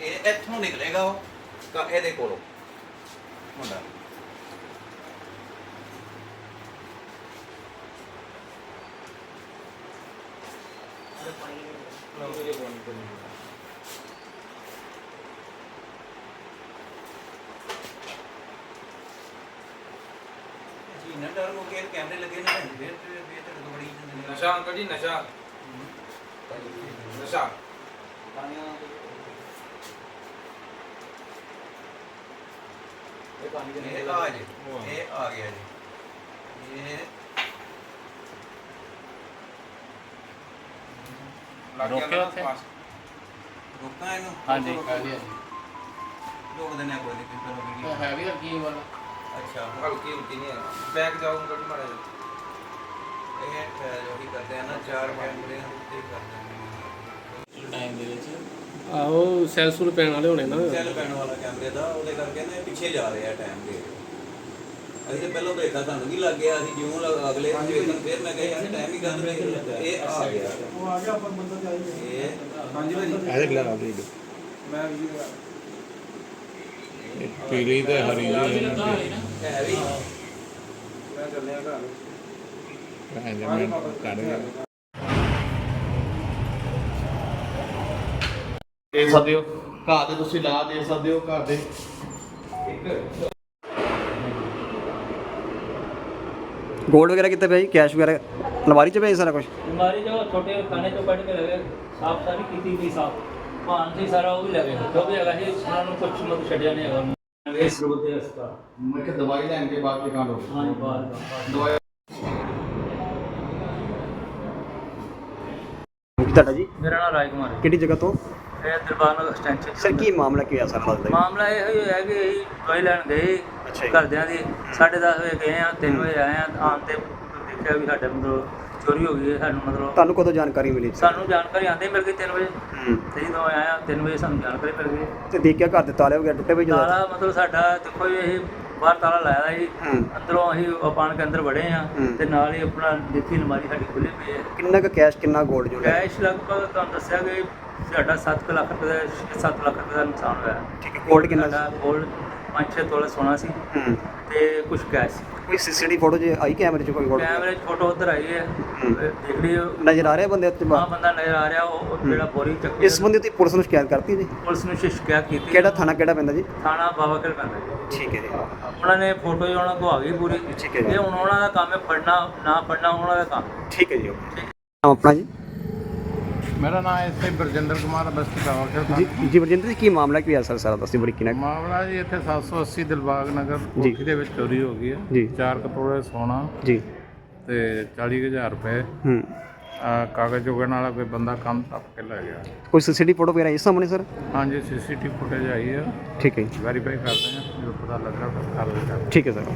ਇਹ ਇੱਥੋਂ ਨਿਕਲੇਗਾ ਉਹ ਕ- ਇਹਦੇ ਕੋਲੋਂ। ਮੁੰਡਾ। ਜੀ ਨਾ ਡਰ ਕੋ ਕੇ ਕੈਮਰੇ ਲੱਗੇ ਨੇ ਫਿਰ ਫਿਰ ਫਿਰ ਤੇ ਬੜੀ ਜਾਂਦੇ ਨੇ ਨਸ਼ਾ ਅੰਕਲ ਜੀ ਨਸ਼ਾ। ਨਸ਼ਾ। ਇਹ ਆ ਜੀ ਇਹ ਆ ਗਿਆ ਜੀ। ਇਹ ਰੋਕਿਆ ਉੱਥੇ? ਰੋਕਾਂ ਇਹਨੂੰ? ਹਾਂਜੀ। ਲੋਕ ਦੇ ਨੇ ਕੋਈ ਨਹੀਂ ਪਹਿਲਾਂ ਵੀਡੀਓ ਹੈ ਵੀ ਹਲਕੀ ਵਾਲਾ? ਅੱਛਾ ਹਲਕੀ ਹਲਕੀ ਨਹੀਂ ਹੈ ਬੈਕ ਜਾਓ ਮਾੜਾ ਜਿਹਾ। ਇਹ ਅਹ, ਜੋ ਵੀ ਕਰਦੇ ਆ ਨਾ ਚਾਰ ਕੈਮਰੇ ਉੱਤੇ ਕਰਦੇ ਨੇ ਦੇ ਆਹੋ ਸੈਲ ਸੂਲ ਪੈਣ ਵਾਲੇ ਹੋਣੇ ਨਾ। ਸੈੱਲ ਪੈਣ ਵਾਲਾ ਕੈਮਰੇ ਦਾ ਉਹਦੇ ਕਰਕੇ ਨਾ ਇਹ ਪਿੱਛੇ ਜਾ ਰਿਹਾ ਟਾਈਮ ਦੇ ਅਸੀਂ ਤਾਂ ਪਹਿਲਾਂ ਦੇਖਾ ਤੁਹਾਨੂੰ ਕੀ ਲੱਗ ਗਿਆ ਅਸੀਂ ਜਿਉਂ ਲ- ਅਗਲੇ ਦਿਨ ਵੇਖਣ ਫਿਰ ਮੈਂ ਕਿਹਾ ਯਾਰ ਟਾਈਮ ਹੀ ਗੱਲ ਨਹੀਂ ਇਹ ਆ ਗਿਆ। ਉਹ ਆ ਗਿਆ ਆਪਾਂ ਬੰਦਾ ਚਾਹੀਦਾ ਇਹ ਹਾਂਜੀ ਭਾਜੀ ਇਹਦੇ ਖਿਲਾਫ ਵੀ ਮੈਂ ਵੀ ਪੀਲੀ ਤੇ ਹਰੀ ਜੀ ਹੈ ਵੀ। ਮੈਂ ਚੱਲਿਆ ਘਰ। ਭੈਣ ਜਮੇ ਕਰ ਗਿਆ ਦੇ ਸਕਦੇ ਹੋ ਘਰ ਦੇ ਤੁਸੀਂ ਲਾ ਦੇ ਸਕਦੇ ਹੋ ਘਰ ਦੇ ਗੋਲਡ ਵਗੈਰਾ ਕਿੱਥੇ ਪਿਆ ਜੀ ਕੈਸ਼ ਵਗੈਰਾ ਅਲਮਾਰੀ 'ਚ ਪਿਆ ਜੀ ਸਾਰਾ ਕੁਝ हमारी जो छोटे खाने चो कट के लगे साफ सारी की थी साफ पान से सारा वो भी लगे जो भी लगा है उन्होंने कुछ मत छड़िया नहीं है वेस्ट रोते हैं उसका ਮੈਂ ਕਿ ਦਵਾਈ ਲੈਣ ਕੇ ਬਾਅਦ ਕੀ ਕਾਂਡ ਹੋ हाँ जी बाहर का ਦਵਾਈ ਤੁਹਾਡਾ ਜੀ मेरा नाम राज कुमार है ਕਿਹੜੀ ਜਗ੍ਹਾ ਤੋਂ ਸਰ ਕੀ ਮਾਮਲਾ ਕੀ ਆ ਸਰ ਮਾਮਲਾ ਇਹ ਹੋਇਆ ਕਿ ਅਸੀਂ ਲੈਣ ਗਏ ਅੱਛਾ ਦੀ। 10:30 ਵਜੇ ਗਏ ਆ 3 ਵਜੇ ਆਏ ਆ ਆਉਣ ਤੇ ਦੇਖਿਆ ਵੀ ਸਾਡੇ ਮਤਲਬ ਚੋਰੀ ਹੋ ਗਈ ਹੈ ਸਾਨੂੰ ਮਤਲਬ ਤੁਹਾਨੂੰ ਕਦੋਂ ਜਾਣਕਾਰੀ ਮਿਲੀ? ਸਾਨੂੰ ਜਾਣਕਾਰੀ ਆਂਦੇ ਮਿਲ ਗਈ 3 ਵਜੇ। ਹੂੰ। ਤੇ ਜਦੋਂ ਆਇਆ 3 ਵਜੇ ਸਾਨੂੰ ਜਾਣਕਾਰੀ ਮਿਲ ਗਈ। ਤੇ ਦੇਖਿਆ ਘਰ ਦੇ ਤਾਲੇ ਵਗੈਰਾ ਟੁੱਟੇ ਹੋਏ ਜਦੋਂ? ਤਾਲਾ ਮਤਲਬ ਸਾਡਾ ਦੇਖੋ ਜੀ ਇਹ ਬਾਹਰ ਤਾਲਾ ਲਾਇਆ ਜੀ। ਅੰਦਰੋਂ ਅਸੀਂ ਆਪਾਨ ਕੇ ਅੰਦਰ ਵੜੇ ਆ। ਤੇ ਨਾਲ ਹੀ ਆਪਣਾ ਦੇਖੀ ਅਲਮਾਰੀ ਸਾਡੀ ਖੁੱਲੀ ਪਈ ਹੈ। ਕਿੰਨਾ ਕੁ ਕੈਸ਼ ਕਿੰਨਾ ਗੋਲਡ ਜੋ ਹੈ ਕੈਸ਼ ਲਗਭਗ ਤੁਹਾਨੂੰ ਦੱਸਿਆ ਕਿ ਸਾਡਾ 7 ਲੱਖ ਰੁਪਏ ਦਾ 7 ਲੱਖ ਰੁਪਏ ਦਾ ਨੁਕਸਾਨ ਹੋਇਆ। ਠੀਕ ਹੈ ਗੋਲਡ ਕਿੰਨਾ ਗੋਲਡ 5-6 ਤੋਲੇ ਸੋਨਾ ਸੀ ਹੂੰ। ਤੇ ਕੁਝ ਕੈਸ਼ ਸੀ। ਕੋਈ ਸੀਸੀਟੀਵੀ ਫੋਟੋ ਜੇ ਆਈ ਕੈਮਰੇ 'ਚ ਕੋਈ ਗੋਲਡ ਕੈਮਰੇ 'ਚ ਫੋਟੋ ਉਧਰ ਆਈ ਹੈ। ਹੂੰ। ਦੇਖ ਲਿਓ। ਨਜ਼ਰ ਆ ਰਿਹਾ ਬੰਦੇ ਉੱਤੇ ਆ ਬੰਦਾ ਨਜ਼ਰ ਆ ਰਿਹਾ ਉਹ ਜਿਹੜਾ ਬੋਰੀ ਚੱਕੀ ਇਸ ਬੰਦੇ ਤੇ ਪੁਲਿਸ ਨੂੰ ਸ਼ਿਕਾਇਤ ਕਰਤੀ ਜੀ? ਪੁਲਿਸ ਨੂੰ ਸ਼ਿਕਾਇਤ ਕੀਤੀ। ਕਿਹੜਾ ਥਾਣਾ ਕਿਹੜਾ ਪੈਂਦਾ ਜੀ? ਥਾਣਾ ਬਾਬਾ ਕਰ ਪੈਂਦਾ ਜੀ। ਠੀਕ ਹੈ ਜੀ। ਉਹਨਾਂ ਨੇ ਫੋਟੋ ਹੀ ਉਹਨਾਂ ਕੋ ਆ ਗਈ ਪੂਰੀ। ਠੀਕ ਹੈ ਜੀ। ਇਹ ਹੁਣ ਉਹਨਾਂ ਦਾ ਕੰਮ ਹੈ ਫੜਨਾ ਨਾ ਫੜਨਾ ਉਹਨਾਂ ਦਾ ਕੰਮ। ਹੈ। ਠੀਕ ਹੈ ਜੀ ਆਪਣਾ ਜੀ? ਮੇਰਾ ਨਾਮ ਇਸ ਤੇ ਬਰਜਿੰਦਰ ਕੁਮਾਰ ਬਸਤੀ ਦਾ ਜੀ ਜੀ ਵਰਜਿੰਦਰ ਜੀ ਕੀ ਮਾਮਲਾ ਕੀ ਹੋਇਆ ਸਰ ਸਾਰਾ ਦੱਸੀ ਬੜੀ ਕਿਨਾ ਮਾਮਲਾ ਜੀ ਇੱਥੇ 780 ਦਿਲਬਾਗ ਨਗਰ ਜੀ। ਕੋਠੀ ਦੇ ਵਿੱਚ ਚੋਰੀ ਹੋ ਗਈ ਹੈ। ਜੀ। 4 ਕਰੋੜ ਸੋਨਾ ਜੀ। ਤੇ 40000 ਰੁਪਏ। ਹੂੰ। ਆਹ ਕਾਗਜ਼ ਚੁਗਣ ਵਾਲਾ ਕੋਈ ਬੰਦਾ ਕੰਮ ਟੱਪ ਕੇ ਲੈ ਗਿਆ। ਕੋਈ ਸੀਸੀਟੀਵੀ ਫੋਟੋ ਵਗੈਰਾ ਇਸ ਸਾਹਮਣੇ ਸਰ? ਹਾਂਜੀ ਸੀਸੀਟੀਵੀ ਫੁਟੇਜ ਆਈ ਹੈ। ਠੀਕ ਹੈ ਜੀ। ਵੈਰੀਫਾਈ ਕਰਦੇ ਹਾਂ ਜਦੋਂ ਪਤਾ ਲੱਗ ਰਿਹਾ ਕਰਦੇ ਹਾਂ। ਠੀਕ ਹੈ ਸਰ।